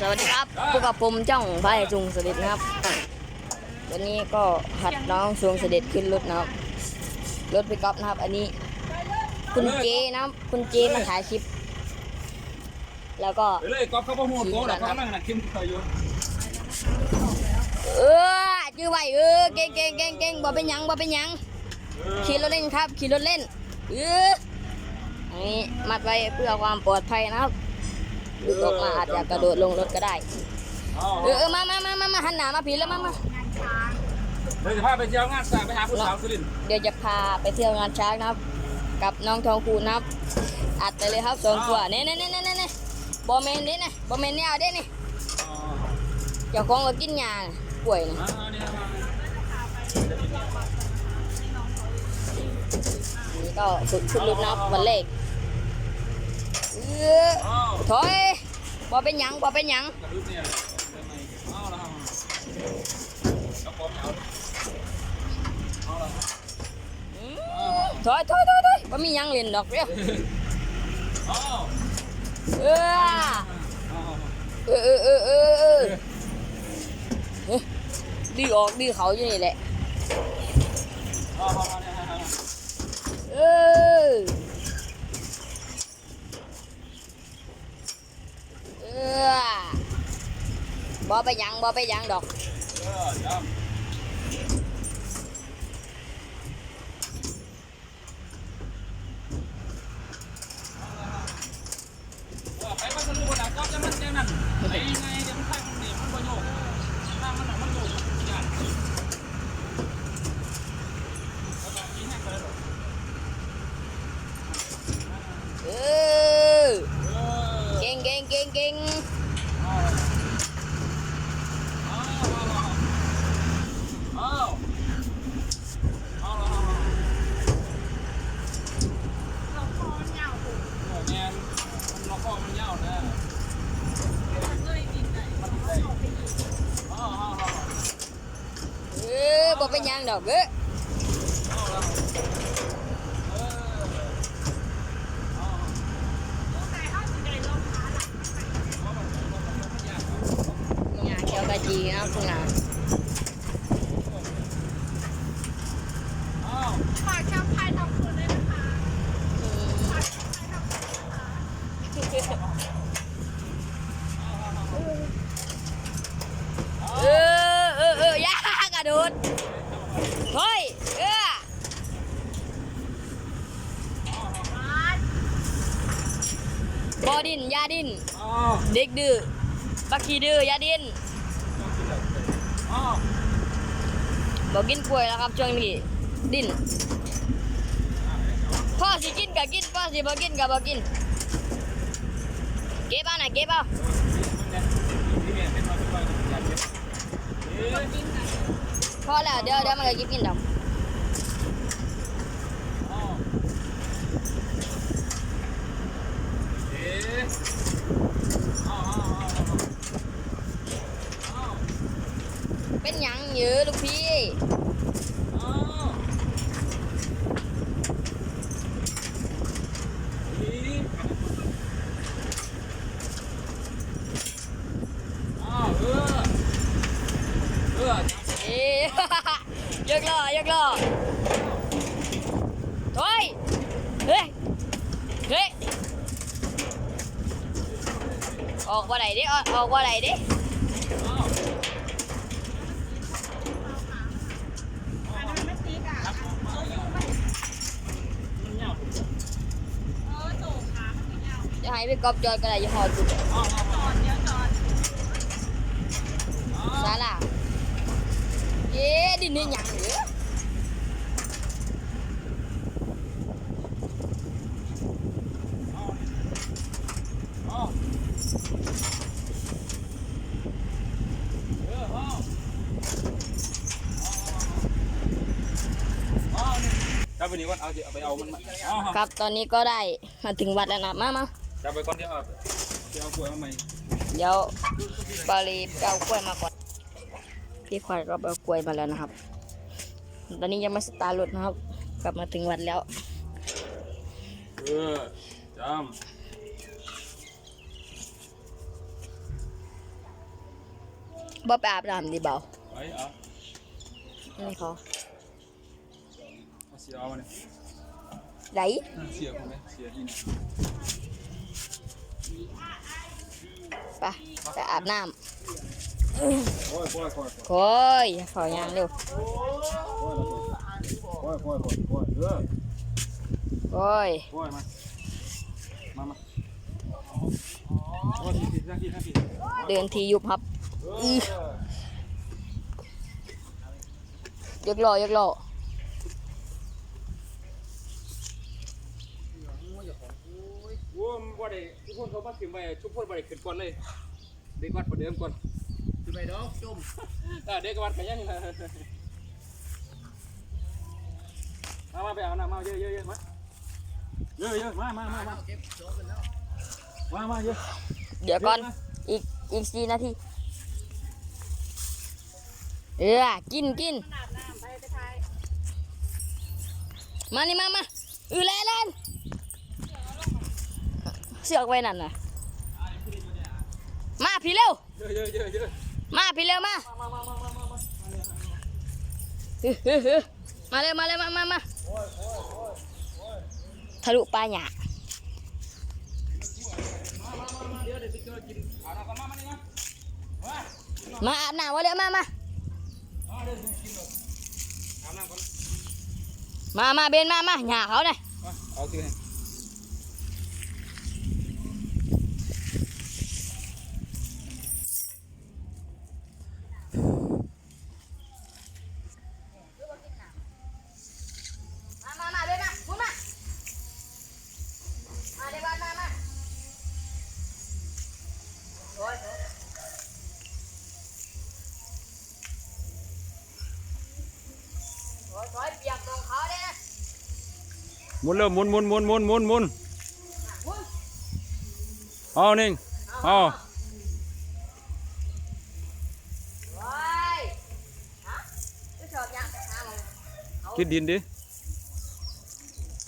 สวัสดีครับพวกกับผมจ้องพายจุงเสด็จนะครับ วันนี้ก็หัดน้องชวงเสด็จขึ้นรถนะครับ รถไปกอล์ฟนะครับ อันนี้ คุณเจนะครับคุณเจมาถ่ายคลิป แล้วก็ไปเลยก๊อฟเขาพ่อหัวโตแล้วเขานั่งน่ะคิมเขาอยู่เออจื้อไว้เออเก่งเก่งเก่งเก่งบ่เป็นหยังบ่เป็นหยังขี่รถเล่นครับ ขี่รถเล่นเอออันนี้มัดไว้เพื่อความปลอดภัยนะครับ หลุดออกมาอาจจะกระโดดลงรถก็ได้เอาเออเออมามามามามาหันหน้ามาผีแล้วมามาเดี๋ยวจะพาไปเที่ยวงานสร้างไปหาผู้สาวสุรินทร์เดี๋ยวจะพาไปเที่ยวงานช้างนะครับ กับน้องทองคูณนะครับ อัดไปเลยครับสองตัวเน่เน่เน่เน่เน่เน่บอเมนเด้นะบอเมนเนี่ยเอาเด้นี่อ๋อเจ้าของก็กินยาน่ะป่วยนะอ่าเนี่ยมาอันนี่ก็ฝึกขึ้นรถนะครับวันแรก เออถอยบอเป็นหยังบอเป็นหยังถอยถอยถอยถอยบอมีหยังเล่นดอกเดียเอเออเออเออเออเออเฮ้ยดื้ออกดื้อเขาอยู่นี่แหละเออาเเออบอไปยังบอไปยังดอก เออจำว่าไปพัทลุงนะก๊อฟจะมันยังนั่นไปไงเดี๋ยวมันข้างมันหนีมันบ่โยกข้างมันหนักมันโยกมันยากแล้วก็ยิงแห้งไปเลยหรอ เออ เออ เก่งเก่งเก่งเก่ง เอาเอาเอาเอาเอาโอ้แม่นมันล็อกคอมันยาวนะมันได้เอาเอาเอา เออบอไปหยัง ดอกเออเอาแล้วเออเอยาเขียวกะจีนะคุณหลานเอาฝากแชมป์ไทยทำคุณด้วยนะคะ อืม ฝากแชมป์ไทยทำคุณนะคะ เออเออเออยากระโดดเฮ้ยเออ มาด บอ ดินอยาดินเอาเด็กดื้อ บักขี้ดื้ออยาดินเอาบอกกินกล้วยแล้วครับช่วงนี้ ดิน พ่อสิกินก็กิน พ่อสิบ่กินก็บ่กิน เก็บเอาหน่ะเก็บเอานี่เนี่ยเป็นมาเป็นมาอยากเก็บเอ๊ะพอแล้วเดี๋ยวเดี๋ยวมันก็กินกินดอก เอาเอ๊ะเอาเอาเอาเอา เป็นหยังเยอะลูกพี่ เอาอีเอาเออเออ เอ๊ะ ยกล้อยกล้อถอยเฮ้ย เฮ้ย ออกว่าไหนดิ ออกออกว่าไหนดิจะให้พี่กอบจอยก็ได้ยี่ห้อจุดเอาเอาเอดสาล่ะเย้ดินนี่หยังเหรอ เอาเออเอาเอานี่ จับไปนี่ก่อนเอาสิเอาไปเอามันมาเอาเอาครับตอนนี้ก็ได้มาถึงวัดแล้วนะมามาจับไปก่อนเดี๋ยวเอาเดี๋ยวเอากล้วยมาใหม่เดี๋ยวบาลีไปเอากล้วยมาก่อนพี่ขวัญก็ไปเอากล้วยมาแล้วนะครับ ตอนนี้ยังไม่สตาร์ทรถนะครับ กลับมาถึงวัดแล้ว เออจำ บ่ไปอาบน้ำดิเบาไปเอานี่เขาเอาเสียเอามาเนี่ยไหนเสียคนไหมเสียที่ไหนไปไปอาบน้โอ้ยโอ้ยโอ้ยโอ้ยำโอ้ยขอยางเร็วโอ้ยโอ้ยโอ้ยโอ้ยเออโอ้ยโอ้ยมามามาโอ้ยทีทีทีทีทีเดินทียุบครับเออยกล้อยกล้อโอ้ยบ่ได้ทุกคนเขามาถึงไปทุกคนบ่ได้ขึ้นก่อนเลยเด็กวัดประเดิมก่อนคือไปดอกจุ่มอ่าเด็กวัดกันยังมามาไปเอาน้ำมาเยอะเยอะเยอะมาเยอะเยอะมามามามาเก็บโจ๊กกันแล้วมามาเยอะเดี๋ยวก่อนอีกอีกสี่นาที เออ กินกินขนาดน้ำไปไปทายมานี่มามาอือแลนนเสือกไว้นั่นน่ะ มาพี่เร็วเยอะเยอะเยอะเยอะมาพี่เร็วมามามามามามามาฮึฮึฮึมาเร็วมาเร็วมามามาทะลุปลาหยาเดี๋ยวเดี๋ยวจะกินเอาน้ำก่อนมามานี่มามามาอาบน้ำวะเร็วมามา มามาเบนมามาหยาเขาเนี่ยมาเอาสิ โอ้ยโอ้ยเปียกตรงเขาเนี่ยนะหมุนเร็วหมุนหมุนหมุนหมุนหมุนหมุนมุนเอานิ่งเอาโอ้ยฮะไม่ชอบยังแต่หาหมองคิดดินดิ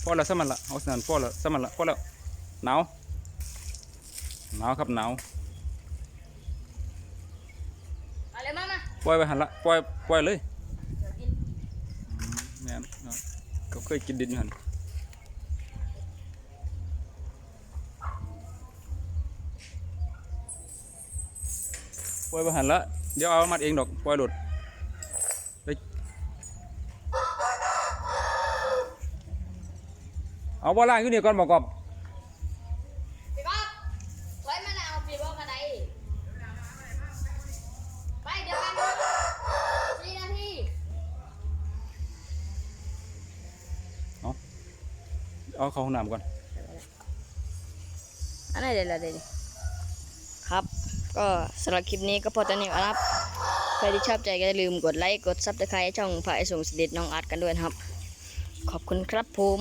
พอแล้วสมันละเอาสนันพอแล้วสมันละพอแล้วหนาวหนาวครับหนาวมาเลยมามาปล่อยไปหันละปล่อยปล่อยเลย เดี๋ยวกิน แม่นเอา เขาเคยกินดินหันปล่อยไปหันละเดี๋ยวเอามัดเองดอกปล่อยหลุดไปเอาบ่ล่างอยู่นี่ก่อนบอกกอบ เอาเข้าห้องน้ำก่อน อันไหนเดี๋ยวเดี๋ยวครับ ก็สำหรับคลิปนี้ก็พอตอนนี้ครับ ใครที่ชอบใจก็อย่าลืมกดไลค์ กดซับสไครต์ช่องฝ่ายส่งสเด็จน้องอาร์ตกันด้วยนะครับ ขอบคุณครับผม